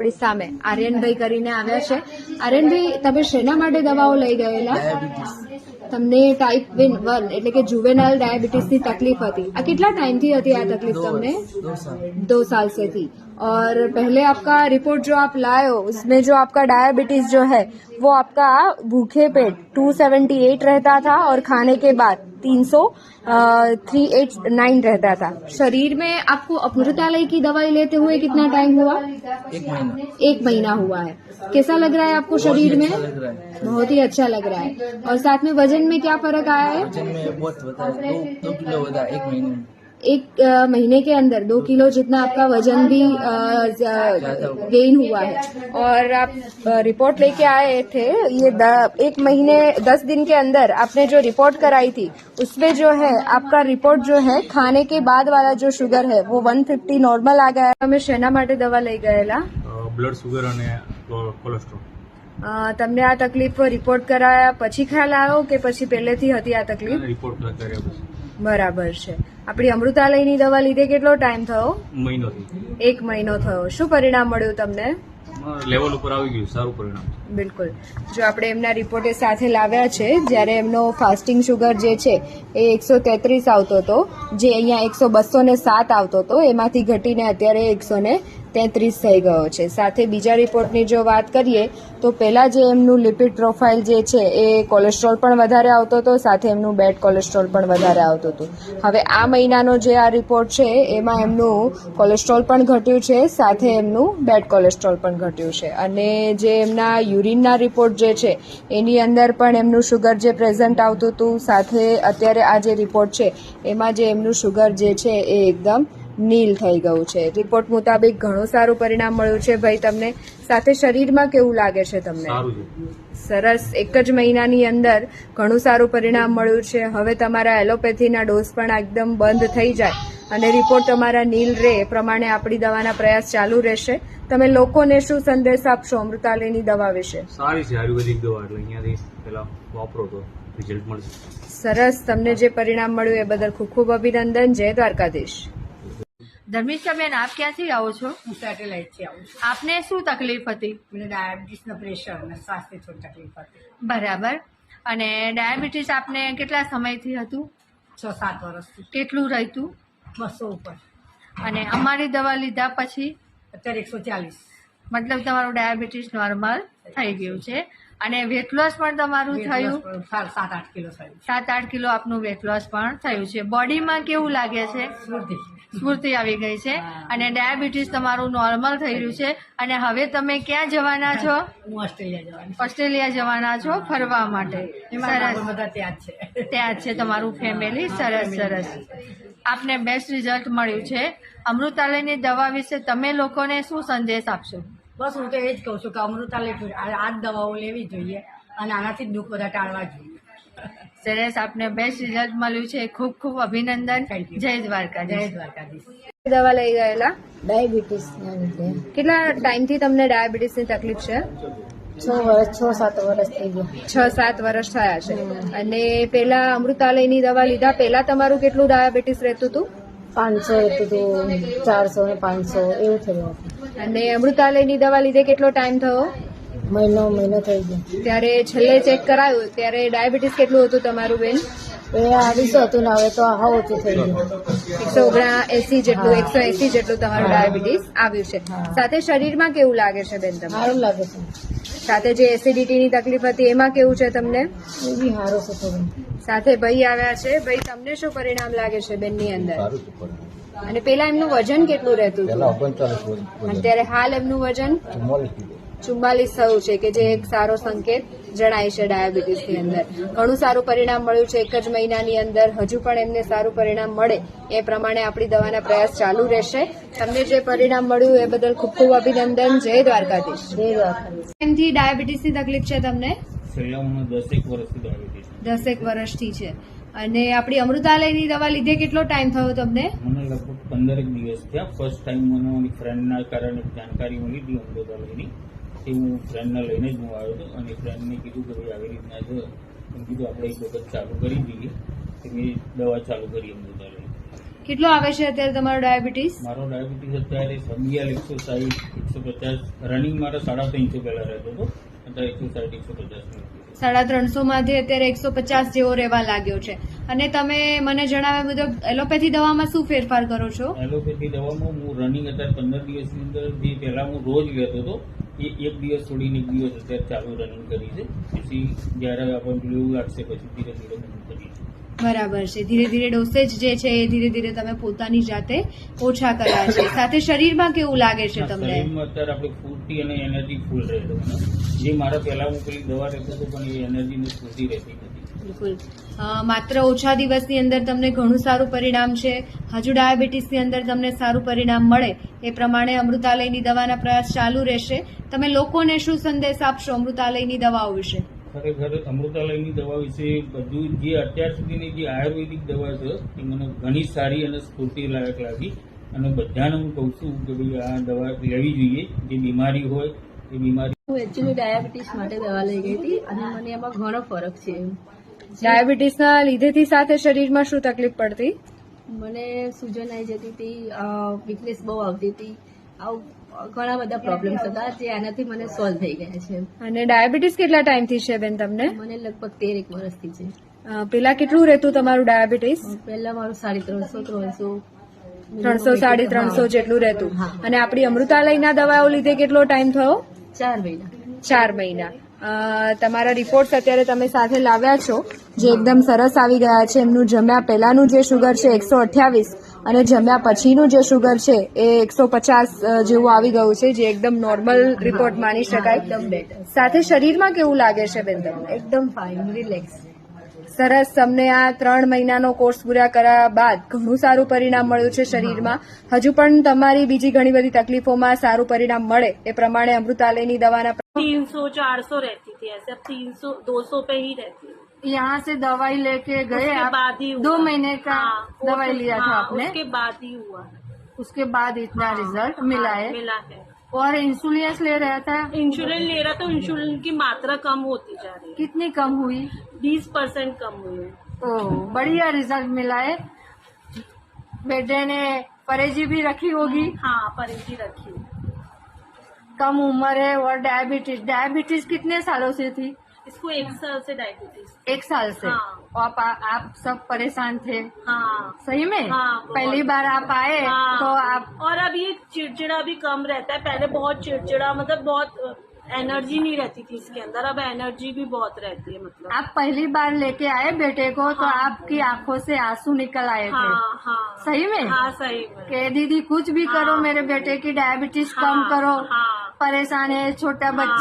આપણી સામે આર્યનભાઈ કરીને આવ્યા છે. આર્યનભાઈ તમે શેના માટે દવાઓ લઈ ગયેલા? તમને ટાઈપ વિન વન એટલે કે જુવેનાઇલ ડાયાબિટીસની તકલીફ હતી. આ કેટલા ટાઈમથી હતી આ તકલીફ તમને? દો સાલ સેથી. और पहले आपका रिपोर्ट जो आप लाए हो उसमें जो आपका डायबिटीज़ जो है वो आपका भूखे पेट 278 रहता था और खाने के बाद 389 रहता था। शरीर में आपको अमृतालय की दवाई लेते हुए कितना टाइम हुआ? एक महीना। एक महीना हुआ है। कैसा लग रहा है आपको शरीर में? अच्छा है। बहुत ही अच्छा लग रहा है। और साथ में वज़न में क्या फ़र्क आया है? वज़न में बहुत एक महीने में एक अ, महीने के अंदर दो किलो जितना आपका वजन भी गेन हुआ है और आप अ, रिपोर्ट लेके आए थे ये द, एक महीने दस दिन के अंदर आपने जो रिपोर्ट कराई थी उसमें जो है आपका रिपोर्ट जो है खाने के बाद वाला जो शुगर है वो 150 नॉर्मल आ गया તમે શેના માટે દવા લઈ ગયેલા બ્લડ સુગર અને કો- કોલેસ્ટ્રોલ અ, તમને આ તકલીફ રિપોર્ટ કરાયા પછી ખ્યાલ આવ્યો કે પછી પહેલેથી હતી આ તકલીફ રિપોર્ટ કર્યા પછી બરાબર છે આપણી અમૃતાલયની દવા લીધે કેટલો ટાઈમ થયો? મહિનો એક મહિનો થયો. શું પરિણામ મળ્યું તમને? લેવલ ઉપર આવી ગયું સારું પરિણામ. બિલકુલ. જો આપણે એમના રિપોર્ટે સાથે લાવ્યા છે જ્યારે એમનો ફાસ્ટિંગ શુગર જે છે એ એકસો તેત્રીસ આવતો હતો જે અહીંયા એકસો બસો ને સાત આવતો હતો એમાંથી ઘટીને અત્યારે એકસો ને તેત્રીસ થઈ ગયો છે. સાથે બીજા રિપોર્ટની જો વાત કરીએ, તો પહેલાં જે એમનું લિપિડ પ્રોફાઇલ જે છે, એ કોલેસ્ટ્રોલ પણ વધારે આવતો હતો, સાથે એમનું બેડ કોલેસ્ટ્રોલ પણ વધારે આવતું હતું. હવે આ મહિનાનો જે આ રિપોર્ટ છે, એમાં એમનું કોલેસ્ટ્રોલ પણ ઘટ્યું છે, સાથે એમનું બેડ કોલેસ્ટ્રોલ પણ ઘટ્યું છે. અને જે એમના યુરિનના રિપોર્ટ જે છે, એની અંદર પણ એમનું શુગર જે પ્રેઝન્ટ આવતું હતું, સાથે અત્યારે આ જે રિપોર્ટ છે, એમાં જે એમનું શુગર જે છે, એ એકદમ નીલ થઈ ગયું છે. રિપોર્ટ મુતાબિક ઘણું સારું પરિણામ મળ્યું છે. ભાઈ તમને સાથે શરીરમાં કેવું લાગે છે તમને? સરસ. એક જ મહિનાની અંદર ઘણું સારું પરિણામ મળ્યું છે. હવે તમારા એલોપેથીના ડોઝ પણ એકદમ બંધ થઈ જાય અને રિપોર્ટ તમારા નીલ રહે એ પ્રમાણે આપણી દવાના પ્રયાસ ચાલુ રહેશે. તમે લોકોને શું સંદેશ આપશો અમૃતાલયની દવા વિશે? સારી છે આયુર્વેદિક દવા. એટલે અહીંયાથી પેલા વાપરો તો રિઝલ્ટ મળશે. સરસ. તમને જે પરિણામ મળ્યું એ બદલ ખૂબ ખૂબ અભિનંદન. જય દ્વારકાધીશ. ધર્મિષ્ઠાબેન આપ ક્યાંથી આવો છો? હું સેટેલાઇટથી આવું છું. આપને શું તકલીફ હતી? મને ડાયાબિટીસનો પ્રેશર અને સ્વાસ્થ્ય થોડી તકલીફ હતી. બરાબર. અને ડાયાબિટીસ આપને કેટલા સમયથી હતું? છ સાત વર્ષથી. કેટલું રહેતું બસો ઉપર. અને અમારી દવા લીધા પછી? અત્યારે એકસો ચાલીસ. મતલબ તમારું ડાયાબિટીસ નોર્મલ થઈ ગયું છે. અને વેટ લોસ પણ તમારું થયું? સાત આઠ કિલો થયું સાત આઠ કિલો આપનું વેટ લોસ પણ થયું છે. બોડીમાં કેવું લાગે છે? સ્મૃતિ સ્ફૂર્તિ આવી ગઈ છે. અને ડાયાબિટીસ તમારું નોર્મલ થઈ રહ્યું છે. અને હવે તમે ક્યાં જવાના છો? ઓસ્ટ્રેલિયા ઓસ્ટ્રેલિયા જવાના છો ફરવા માટે. સરસ. ત્યાં જ છે. તમારું ફેમિલી સરસ સરસ. આપને બેસ્ટ રિઝલ્ટ મળ્યું છે. અમૃતાલયની દવા વિશે તમે લોકોને શું સંદેશ આપશો? બસ હું તો એ જ કહું છું કે અમૃતાલય આ જ દવાઓ લેવી જોઈએ. અને આનાથી દુઃખ બધા ટાળવા જોઈએ. સરસ આપને બેસ્ટ રિઝલ્ટ મળ્યું છે. ખૂબ ખૂબ અભિનંદન. જય દ્વારકા જય દ્વારકાધીશ. દવા લઈ ગયેલા? ડાયાબિટીસ કેટલા ટાઈમથી તમને ડાયાબિટીસની તકલીફ છે? છ વર્ષ છ સાત વર્ષ થઈ ગયા. છ સાત વર્ષ થયા છે. અને પેલા અમૃતાલયની દવા લીધા. પેલા તમારું કેટલું ડાયાબિટીસ રહેતું હતું? પાંચસો હતું. ચારસો ને પાંચસો એવું થયું અને અમૃતાલયની દવા લીધે કેટલો ટાઈમ થયો? મહિનો મહિનો થઈ ગયો. ત્યારે છેલ્લે ચેક કરાયું ત્યારે ડાયાબિટીસ કેટલું હતું તમારું બેન? એ આવીસો હતું ને હવે તો હા ઓછું થઈ ગયું. એકસો ઓગણા એસી જેટલું એકસો એસી જેટલું તમારું ડાયાબિટીસ આવ્યું છે. સાથે શરીરમાં કેવું લાગે છે બેન તમને? સારું લાગે છે. સાથે જે એસિડિટીની તકલીફ હતી એમાં કેવું છે તમને? એ બી સારું છે સાથે ભાઈ આવ્યા છે. ભાઈ તમને શું પરિણામ લાગે છે બેનની અંદર? અને પેલા એમનું વજન કેટલું રહેતું હતું? અત્યારે હાલ એમનું વજન? ચુમ્માલીસ થયું છે કે જે એક સારો સંકેત જણાય છે ડાયાબિટીસની અંદર. ઘણું સારું પરિણામ મળ્યું છે એક જ મહિનાની અંદર હજુ પણ એમને સારું પરિણામ મળે. એ પ્રમાણે આપણી દવાના પ્રયાસ ચાલુ રહેશે. તમને જે પરિણામ મળ્યું એ બદલ ખૂબ ખૂબ અભિનંદન. જય દ્વારકાધીશ. જય દ્વારકાધીશ. એમથી ડાયાબિટીસની તકલીફ છે તમને? છેલ્લા દસેક વર્ષથી ડાયાબિટીસ. દસેક વર્ષથી છે. અને આપણી અમૃતાલયની દવા લીધે કેટલો ટાઈમ થયો તમને? મને લગભગ પંદર દિવસ થયા. ફર્સ્ટ ટાઈમ મને મારી ફ્રેન્ડના કારણે જાણકારી મળી હતી અમૃતાલયની તે હું ફ્રેન્ડને લઈને જ હું આવ્યો હતો અને ફ્રેન્ડને કીધું કે ભાઈ આવી રીતના છે કીધું, આપણે એક વખત ચાલુ કરી દઈએ. તે દવા ચાલુ કરી અમદાવાદ કેટલો આવે છે અત્યારે તમારો ડાયાબિટીસ? મારો ડાયાબિટીસ અત્યારે સબિયાલ એકસો સાહીઠ એકસો પચાસ રનિંગ મારો સાડા ત્રણસો પહેલા રહેતો હતો. અત્યારે એકસો સાહીઠ એકસો પચાસ સાડા ત્રણસો માંથી અત્યારે એકસો પચાસ જેવો રહેવા લાગ્યો છે. અને તમે મને જણાવ્યા મુજબ એલોપેથી દવામાં શું ફેરફાર કરો છો? એલોપેથી દવામાં હું રનિંગ અત્યારે પંદર દિવસની અંદર જે પહેલા હું રોજ લેતો હતો એ એક દિવસ છોડીને એક દિવસ અત્યારે ચાલુ રનિંગ કરી છે. પછી જ્યારે આપણને એવું લાગશે પછી ધીરે ધીરે બંધ કરીએ. બરાબર છે. ધીરે ધીરે ડોસેજ જે છે એ ધીરે ધીરે તમે પોતાની જાતે ઓછા કર્યા છે. સાથે શરીરમાં કેવું લાગે છે તમને? શરીરમાં અત્યારે આપણે ફૂર્તિ અને એનર્જી ફૂલ રહે જે મારા પહેલા હું પેલી દવા રહેતો હતો પણ એ એનર્જી ને ફૂર્તિ રહેતી નથી. બિલકુલ. માત્ર ઓછા દિવસની અંદર તમને ઘણું સારું પરિણામ છે. હજુ ડાયાબિટીસની અંદર તમને સારું પરિણામ મળે. એ પ્રમાણે અમૃતાલયની દવાના પ્રયાસ ચાલુ રહેશે. તમે લોકોને શું સંદેશ આપશો અમૃતાલયની દવાઓ વિશે? ખરેખર અમૃતાલયની દવા વિશે બધું જે અત્યાર સુધીની જે આયુર્વેદિક દવા છે એ મને ઘણી સારી અને સ્ફૂર્તિલાયક લાગી. અને બધાને હું કહું છું કે ભાઈ આ દવા લેવી જોઈએ. જે બીમારી હોય એ બીમારી હું એકચ્યુઅલી ડાયાબિટીસ માટે દવા લઈ ગઈ હતી અને મને એમાં ઘણો ફરક છે. ડાયાબિટીસના લીધેથી સાથે શરીરમાં શું તકલીફ પડતી? મને સૂજન આવી જતી હતી વીકનેસ બહુ આવતી હતી. આવું ઘણા બધા પ્રોબ્લેમ્સ હતા જે આનાથી મને સોલ્વ થઈ ગયા છે. અને ડાયાબિટીસ કેટલા ટાઈમથી છે બેન તમને? મને લગભગ તેર એક વર્ષથી છે. પેલા કેટલું રહેતું તમારું ડાયાબિટીસ? પહેલા મારું સાડી ત્રણસો ત્રણસો ત્રણસો સાડી ત્રણસો જેટલું રહેતું. અને આપણી અમૃતાલયના દવાઓ લીધે કેટલો ટાઈમ થયો? ચાર મહિના. ચાર મહિના. તમારા રિપોર્ટ્સ અત્યારે તમે સાથે લાવ્યા છો જે એકદમ સરસ આવી ગયા છે. એમનું જમ્યા પહેલાનું જે શુગર છે એકસો અઠ્યાવીસ અને જમ્યા પછીનું જે શુગર છે એ એકસો પચાસ જેવું આવી ગયું છે જે એકદમ નોર્મલ રિપોર્ટ માની શકાય. એકદમ બેટર સાથે શરીરમાં કેવું લાગે છે બેન તમને એકદમ ફાઇન રિલેક્સ સરસ તમને આ ત્રણ મહિનાનો કોર્સ પૂરા કર્યા બાદ ઘણું સારું પરિણામ મળ્યું છે શરીરમાં. હજુ પણ તમારી બીજી ઘણી બધી તકલીફોમાં સારું પરિણામ મળે એ પ્રમાણે અમૃતાલયની દવાના તીનસો ચારસો રહેતી હતી તીનસો દોસો પે રહેતી यहाँ से दवाई लेके गए आप बाद ही दो महीने का हाँ, दवाई तो- लिया था हाँ, आपने। उसके बाद ही हुआ। उसके बाद इतना हाँ, रिज़ल्ट मिला हाँ, है मिला है। और इंसुलिन ले रहा था? इंसुलिन ले रहा तो इंसुलिन की मात्रा कम होती जा रही है। कितनी कम हुई? बीस परसेंट कम हुई है। ओ बढ़िया रिज़ल्ट मिला है। बेटे ने परहेजी भी रखी होगी। हाँ परहेजी रखी। कम उम्र है और डायबिटीज़ डायबिटीज़ कितने सालों से थी? इसको एक साल से डायबिटीज़ एक साल से? हाँ। और आप, आप सब परेशान थे? हाँ। सही में? हाँ, पहली बार आप आए हाँ। तो आप और अब ये चिड़चिड़ा भी कम रहता है। पहले बहुत चिड़चिड़ा मतलब बहुत एनर्जी नहीं रहती थी इसके अंदर। अब एनर्जी भी बहुत रहती है मतलब। आप पहली बार लेके आए बेटे को हाँ, तो आपकी आँखों से आँसू निकल आए थे। हाँ हाँ। सही में? हाँ सही में। कि दीदी कुछ भी हाँ, करो। मेरे बेटे की डायबिटीज़ हाँ, कम करो। हाँ। परेशान है छोटा बच्चा